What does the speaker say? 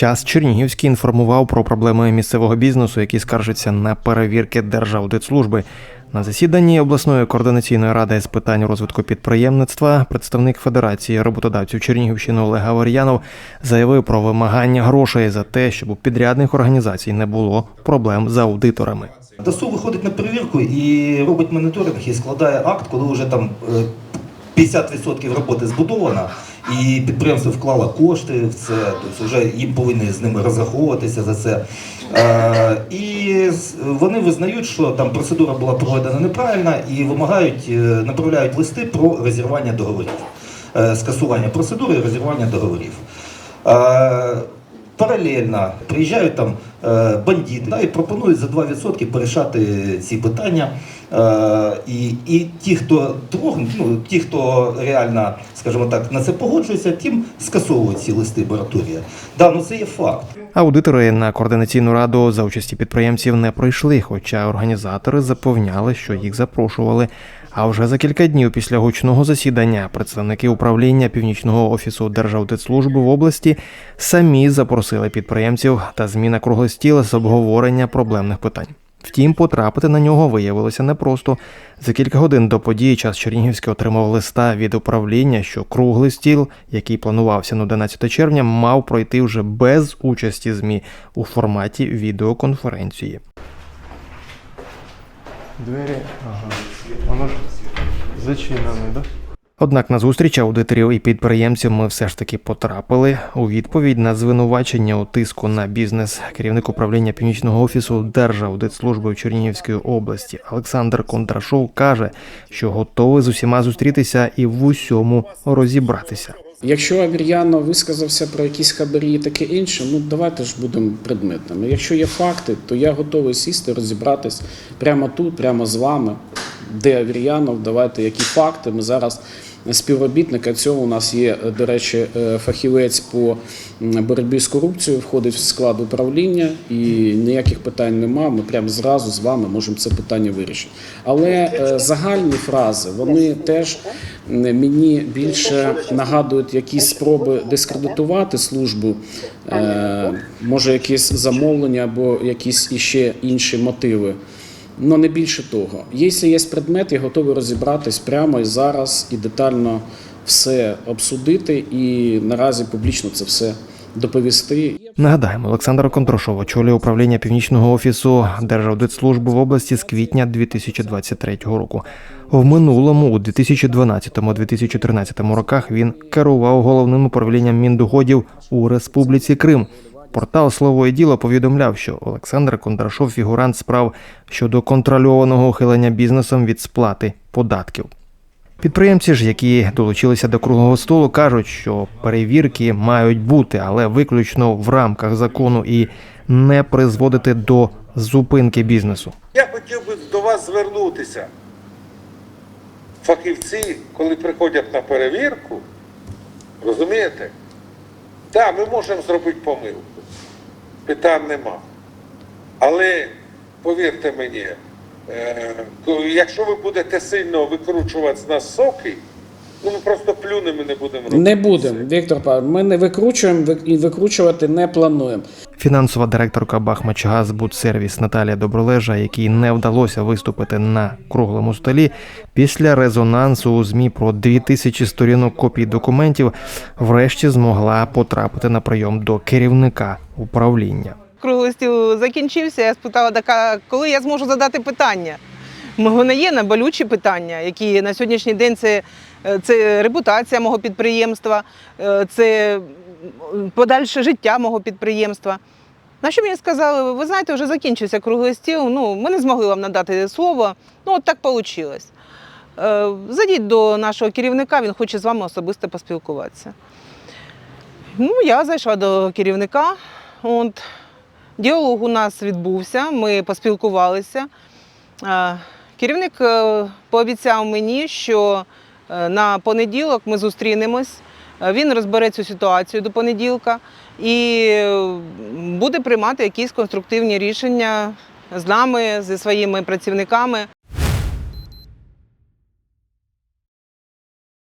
Час Чернігівський інформував про проблеми місцевого бізнесу, які скаржаться на перевірки Держаудитслужби. На засіданні обласної координаційної ради з питань розвитку підприємництва представник Федерації роботодавців Чернігівщини Олег Гавар'янов заявив про вимагання грошей за те, щоб у підрядних організацій не було проблем з аудиторами. ДАСУ виходить на перевірку і робить моніторинг і складає акт, коли вже там е, 50% роботи збудована, і підприємство вклало кошти в це, тобто вже їм повинні з ними розраховуватися за це. Е, І вони визнають, що там процедура була проведена неправильно і вимагають, е, направляють листи про розірвання договорів, Е, скасування процедури і розірвання договорів. Паралельно приїжджають там е, бандити да, і пропонують за 2% порішати ці питання. Е, і, і ті, хто ну, ті, хто реально, скажімо так, на це погоджується, тим скасовують ці листи мораторія. Да, ну це є факт. Аудитори на координаційну раду за участі підприємців не пройшли, хоча організатори запевняли, що їх запрошували. А вже за кілька днів після гучного засідання представники управління північного офісу Держаудитслужби в області самі запросили підприємців та зміна круглий стіл з обговорення проблемних питань. Втім, потрапити на нього виявилося непросто. За кілька годин до події час Чернігівський отримав листа від управління, що круглий стіл, який планувався на 11 червня, мав пройти вже без участі ЗМІ у форматі відеоконференції. Двері, ага. Воно ж зачинене, да? Однак на зустріч аудиторів і підприємців ми все ж таки потрапили. У відповідь на звинувачення у тиску на бізнес керівник управління північного офісу Держаудитслужби в Чернігівській області Олександр Кондрашов каже, що готовий з усіма зустрітися і в усьому розібратися. Якщо Авір'яно висказався про якісь хабарі і таке інше, ну давайте ж будемо предметними. Якщо є факти, то я готовий сісти, розібратись прямо тут, прямо з вами, де Авір'янов, давайте які факти. Ми зараз співробітника цього у нас є, до речі, е, фахівець по боротьбі з корупцією, входить в склад управління і ніяких питань немає. Ми прямо зразу з вами можемо це питання вирішити. Але е, загальні фрази вони теж мені більше нагадують якісь спроби дискредитувати службу, е, може якісь замовлення або якісь іще інші мотиви. Ну не більше того. Якщо є предмет, я готовий розібратись прямо і зараз і детально все обсудити, і наразі публічно це все доповісти. Нагадаємо, Олександр Контрошов очолює управління північного офісу Держаудитслужби в області з квітня 2023 року. В минулому, у 2012-2013 роках, він керував головним управлінням міндугодів у Республіці Крим. Портал Слово і діло повідомляв, що Олександр Кондрашов фігурант справ щодо контрольованого ухилення бізнесом від сплати податків. Підприємці ж, які долучилися до круглого столу, кажуть, що перевірки мають бути, але виключно в рамках закону і не призводити до зупинки бізнесу. Я хотів би до вас звернутися. Фахівці, коли приходять на перевірку, розумієте? Так, ми можемо зробити помилку. Питань нема. Але повірте мені, е, якщо ви будете сильно викручувати з нас соки, ну ми просто плюнемо і не будемо робити. Не будемо, Віктор Павлович, ми не викручуємо і викручувати не плануємо. Фінансова директорка Бахмачгаз Будсервіс Наталія Добролежа, якій не вдалося виступити на круглому столі, після резонансу у змі про 2000 сторінок копій документів, врешті змогла потрапити на прийом до керівника управління. Круглий стіл закінчився. Я спитала, така, коли я зможу задати питання. У мене є наболючі питання, які на сьогоднішній день це, е, це репутація мого підприємства, е, це подальше життя мого підприємства. На що мені сказали, ви знаєте, вже закінчився круглий стіл, ну, ми не змогли вам надати слово, ну от так вийшло. Зайдіть до нашого керівника, він хоче з вами особисто поспілкуватися. Ну, я зайшла до керівника. От, діалог у нас відбувся, ми поспілкувалися. Е, Керівник е, пообіцяв мені, що е, на понеділок ми зустрінемось. Е, Він розбере цю ситуацію до понеділка і е, буде приймати якісь конструктивні рішення з нами, зі своїми працівниками.